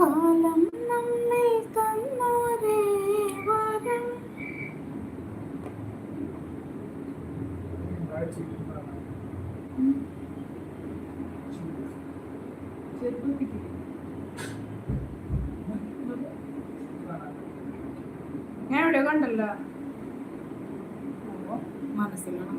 കാലം നമ്മെ തന്നോരേ വരം. ഞാൻ എവിടെ കണ്ടല്ലോ. മനസ്സിലാണ്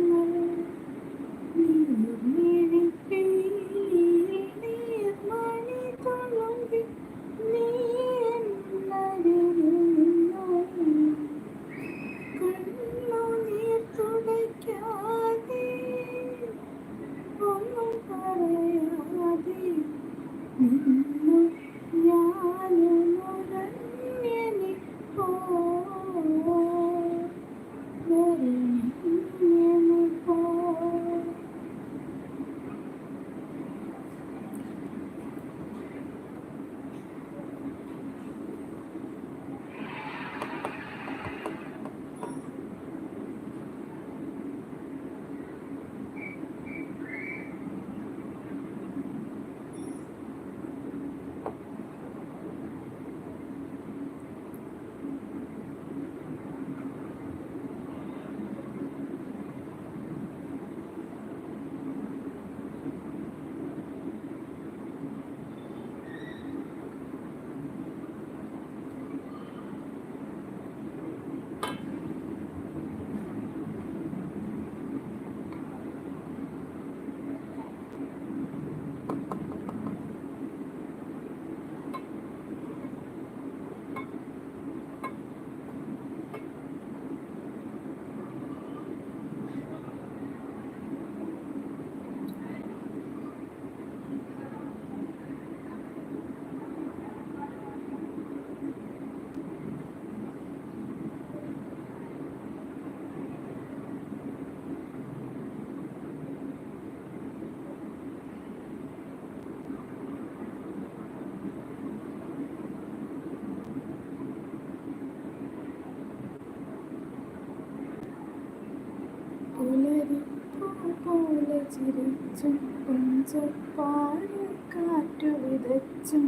കൊഞ്ചപ്പാട് കാറ്റു വിതച്ചും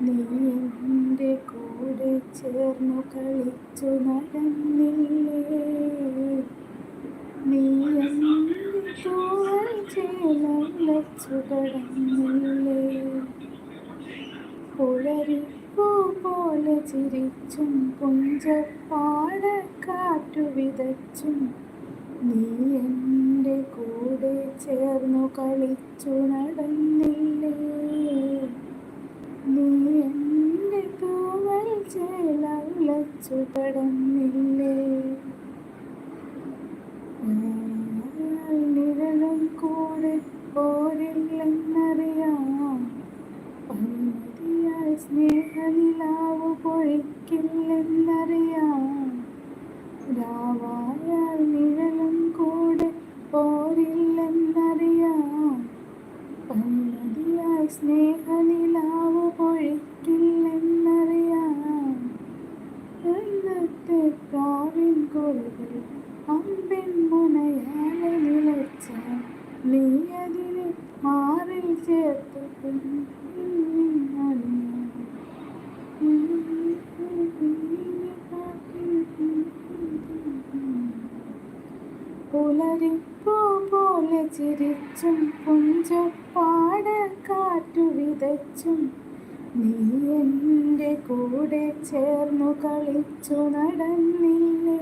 നീ എന്റെ കൂടെ ചേർന്നു കളിച്ചു നടന്നില്ലേ? നീ എന്റെ തോൾ ചേലച്ചു കടന്നില്ലേ? പുലരിപ്പൂ പോലെ ചിരിച്ചും പുഞ്ചപ്പാട കാറ്റു വിതച്ചും നീ എന്റെ കൂടെ ചേർന്നു കളിച്ചു നടന്നില്ലേ? നീ എന്റെ കാവൽ ചേലച്ചു കടന്നില്ലേ? നിഴലും കൂടെ പോരില്ലെന്നറിയാം. സ്നേഹനിലാവ് പൊഴിക്കില്ലെന്നറിയാം. രാവായാൽ നിഴലും കൂടെ പോരില്ലെന്നറിയാം. പന്നതിയായി സ്നേഹനിലാവ് പൊഴിക്കില്ലെന്നറിയാം. ഇന്നത്തെ പ്രാവിൻ കുറുകൾ അമ്പിൻ മുനയാലെ നിലച്ച നീ അതിനെ മാറിൽ ചേർത്ത് ചിരിച്ചും പുഞ്ചപ്പാട് കാറ്റു വിതച്ചും നീ എന്റെ കൂടെ ചേർന്നു കളിച്ചു നടന്നില്ലേ?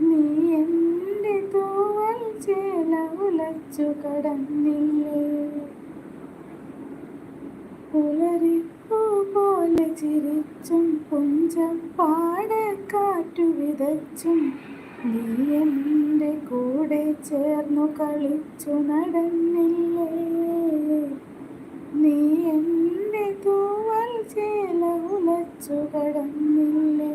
നീ എന്റെ തൂവൽ ചേല ഉലച്ചു കടന്നില്ലേ? പുലരിപ്പൂ പോലെ ചിരിച്ചും പുഞ്ചപ്പാട് കാറ്റു വിതച്ചും നീ എന്റെ കൂടെ ചേർന്നു കളിച്ചു നടന്നില്ലേ? നീ എന്റെ തൂവൽ ചേല ഉലച്ചു കടന്നില്ലേ?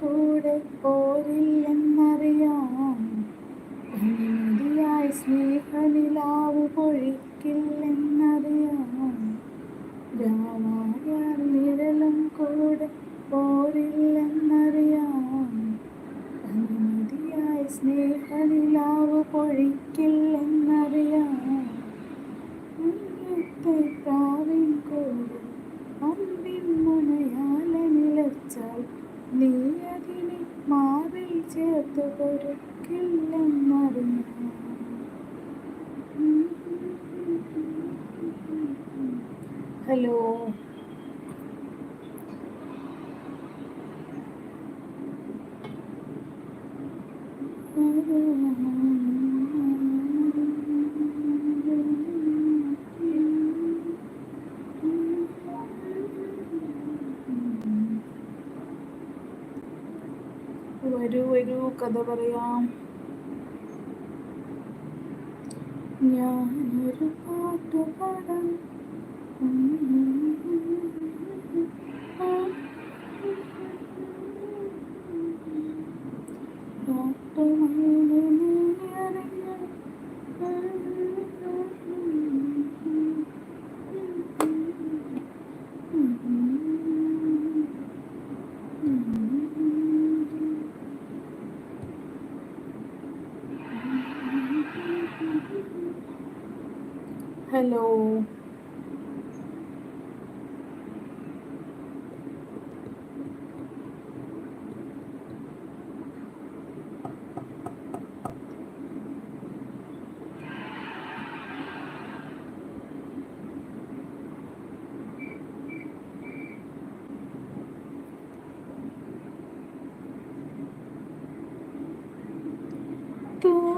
കൂടെ പോരില്ലെന്നറിയാം. സ്നേഹനിലാവ് പൊഴിക്കില്ലെന്നറിയാം. രാമായ നിഴലും കൂടെ പോരില്ലെന്നറിയാം അനുമതിയായി സ്നേഹനിലാവ് പൊഴിക്കില്ലെന്നറിയാം. പ്രാവിൻ കൂടെ അമ്പിൻ മുനയാലെ നിലച്ചാൽ നീ അതിനെ മാറിൽ ചേർത്ത് പൊരുക്കില്ലെന്നറിയാം ഹലോ. വരൂ കഥ പറയാം. ഞാനൊരു പാട്ട് പാടാം ഹലോ തൂമഞ്ഞിൻ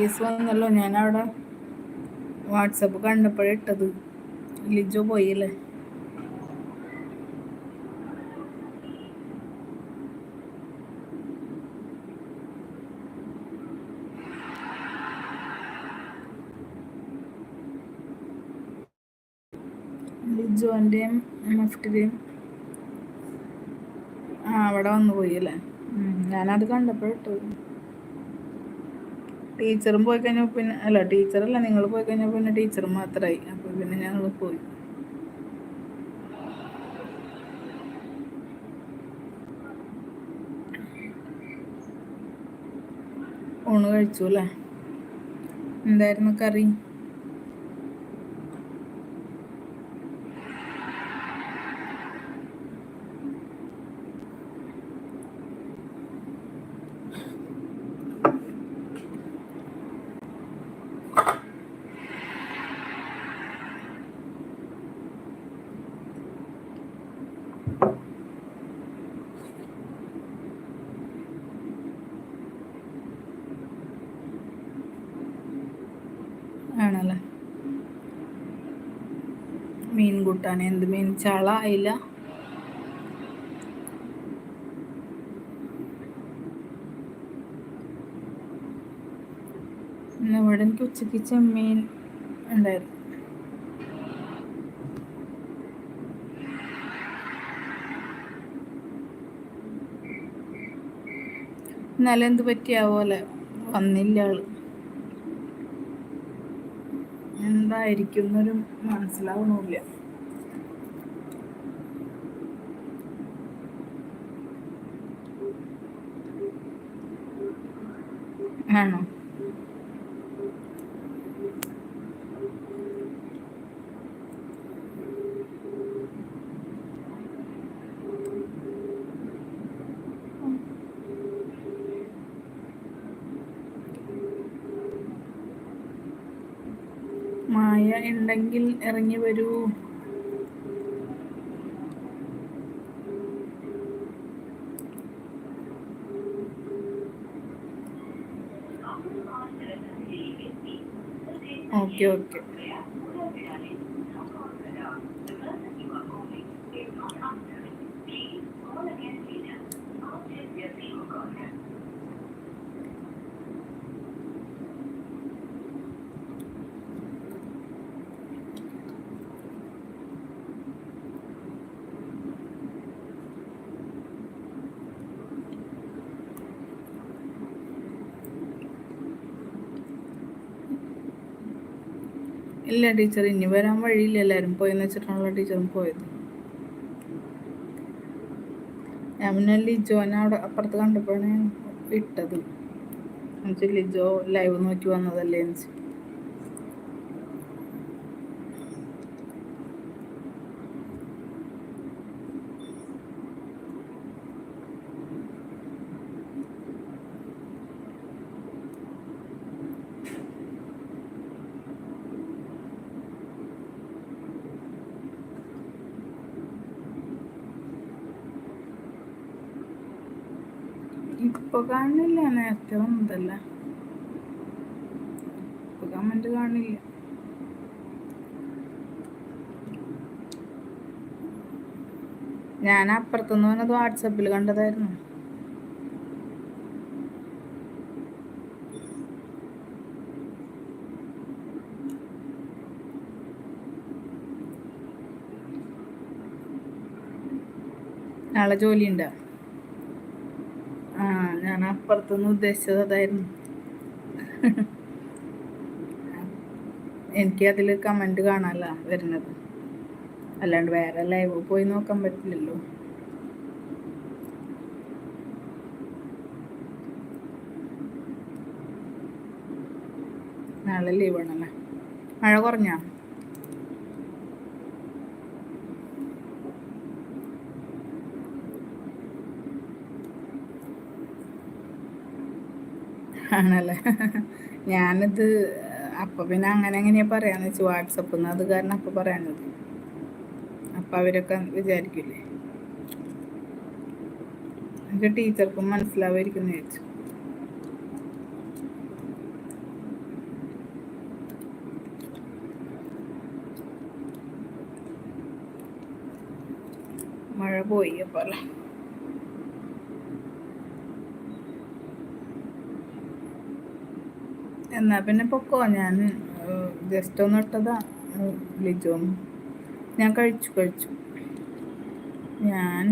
കേസ് വന്നല്ലോ. ഞാനവിടെ വാട്സപ്പ് കണ്ടപ്പോഴിട്ടത് ലിജോ പോയില്ലേ? ലിജോന്റെയും എഫ്റ്റിന്റെയും ആ അവിടെ വന്നു പോയി അല്ലേ? ഞാനത് കണ്ടപ്പോഴിട്ടത് ടീച്ചറും പോയി കഴിഞ്ഞാൽ പിന്നെ അല്ല ടീച്ചറല്ല നിങ്ങൾ പോയി കഴിഞ്ഞാൽ പിന്നെ ടീച്ചർ മാത്രമായി അപ്പോൾ പിന്നെ ഞങ്ങൾ പോയി. ഊണ് കഴിച്ചു അല്ലേ എന്തായിരുന്നു കറി ആണല്ലേ മീൻ കൂട്ടാൻ എന്ത് മീൻ ചാള അയില ഇവിടെ എനിക്ക് ഉച്ചയ്ക്ക് ചെമ്മീൻ ഉണ്ടായിരുന്നു. ഇന്നലെ എന്ത് പറ്റിയാവോലെ വന്നില്ല ആൾ. എന്തായിരിക്കും എന്നൊരു മനസ്സിലാവണില്ല. ആണോ? മായ ഉണ്ടെങ്കിൽ ഇറങ്ങി വരൂ. ഓക്കെ ഓക്കെ ഇല്ല ടീച്ചർ ഇനി വരാൻ വഴിയില്ല. എല്ലാവരും പോയെന്ന് വെച്ചിട്ടാണല്ലോ ടീച്ചറും പോയത്. ഞാൻ പിന്നെ ലിജോനെ അവിടെ അപ്പുറത്ത് കണ്ടപ്പോഴാണ് ഇട്ടത്. എന്നുവെച്ചാൽ ലിജോ ലൈവ് നോക്കി വന്നതല്ലേ എന്ന് ഇപ്പൊ കാണില്ല നേരത്തെ വന്നതല്ല ഇപ്പൊ കമന്റ് കാണില്ല. ഞാൻ അപ്പുറത്തുനിന്ന് വന്നത് വാട്സപ്പിൽ കണ്ടതായിരുന്നു. നാളെ ജോലി ഉണ്ടോ ഞാൻ അപ്പുറത്തുനിന്ന് ഉദ്ദേശിച്ചത് അതായിരുന്നു. എനിക്ക് അതിൽ കമന്റ് കാണാനല്ല വരുന്നത്. അല്ലാണ്ട് വേറെ ലൈവ് പോയി നോക്കാൻ പറ്റില്ലല്ലോ. നാളെ ലീവ് ആണല്ലേ? മഴ കുറഞ്ഞോ? ആണല്ലേ? ഞാനിത് അപ്പം പിന്നെ അങ്ങനെ എങ്ങനെയാ പറയാന്ന് വെച്ചാൽ വാട്സപ്പ് അത് കാരണം അപ്പം പറയാനത് അപ്പം അവരൊക്കെ വിചാരിക്കില്ലേ? എനിക്ക് ടീച്ചർക്കും മനസ്സിലാവായിരിക്കും വിചാരിച്ചു. മഴ പോയി അപ്പോൾ അല്ലേ എന്നാ പിന്നെ പൊക്കോ ഞാൻ ജസ്റ്റ് ഒന്ന് ഇട്ടതാ വിളിച്ചു ഞാൻ കഴിച്ചു കഴിച്ചു. ഞാൻ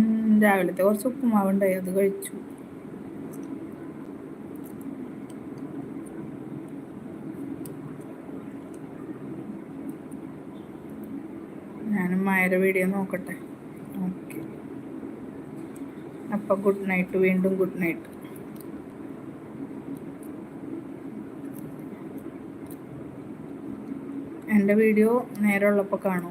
രാവിലത്തെ കുറച്ച് ഉപ്പുമാവുണ്ടായി അത് കഴിച്ചു. ഞാനും മായര വീഡിയോ നോക്കട്ടെ. ഓക്കെ. അപ്പം ഗുഡ് നൈറ്റ് വീണ്ടും ഗുഡ് നൈറ്റ് എന്റെ വീഡിയോ നേരെ നേരമുള്ളപ്പോൾ കാണൂ.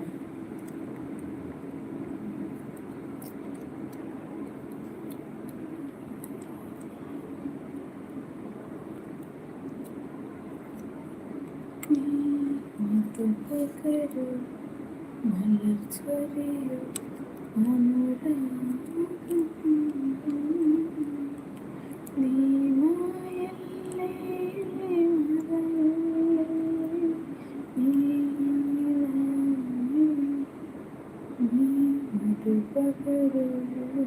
നീ Bakery.